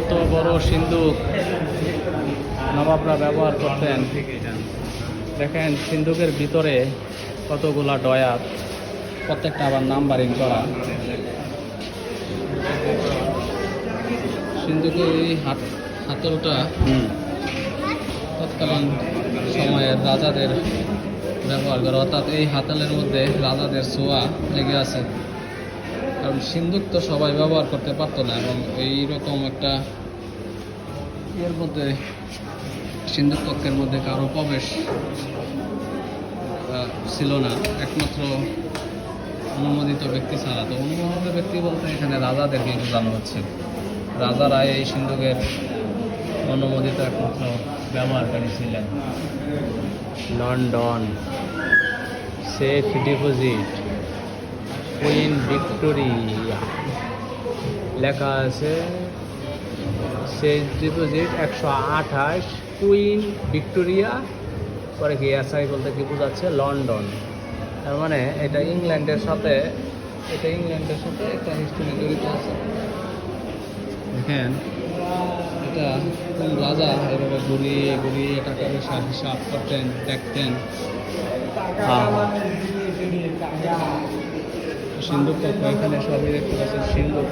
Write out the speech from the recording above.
এত বড় সিন্ধুক নবাবরা ব্যবহার করতেন। দেখেন সিন্ধুকের ভিতরে কতগুলা ডয়ার প্রত্যেকটা আবার নাম্বারিং করা। সিন্ধুকের এই হাত হাতলটা তৎকালীন সময়ের রাজাদের ব্যবহার করে অর্থাৎ এই হাতলের মধ্যে রাজাদের ছোঁয়া লেগে আছে। কারণ সিন্ধুক তো সবাই ব্যবহার করতে পারতো না, এবং এইরকম একটা এর মধ্যে, সিন্ধুক কক্ষের মধ্যে কারও প্রবেশ ছিল না। একমাত্র অনুমোদিত ব্যক্তি ছাড়া। তো অনুমোদিত ব্যক্তি বলতে এখানে রাজাদেরকে বোঝানো হচ্ছে। রাজারা এই সিন্ধুকের অনুমোদিত একমাত্র ব্যবহারকারী ছিলেন। London safe deposit. Queen Victoria লেখা আছে সেফ ডিপোজিট একশো আঠাশ কুইন ভিক্টোরিয়া পরে কি এসআই বলতে কি বোঝাচ্ছে? লন্ডন। তার মানে এটা ইংল্যান্ডের সাথে, এটা ইংল্যান্ডের সাথে একটা হিস্ট্রি জড়িত আছে। দেখেন, এটা কোন রাজা, এভাবে ঘুরিয়ে ঘুরিয়ে টাকা পয়সা হিসাব করতেন, দেখতেন। সিন্ধুক কক্ষ এখানে সবই দেখতে পাচ্ছেন সিন্ধুক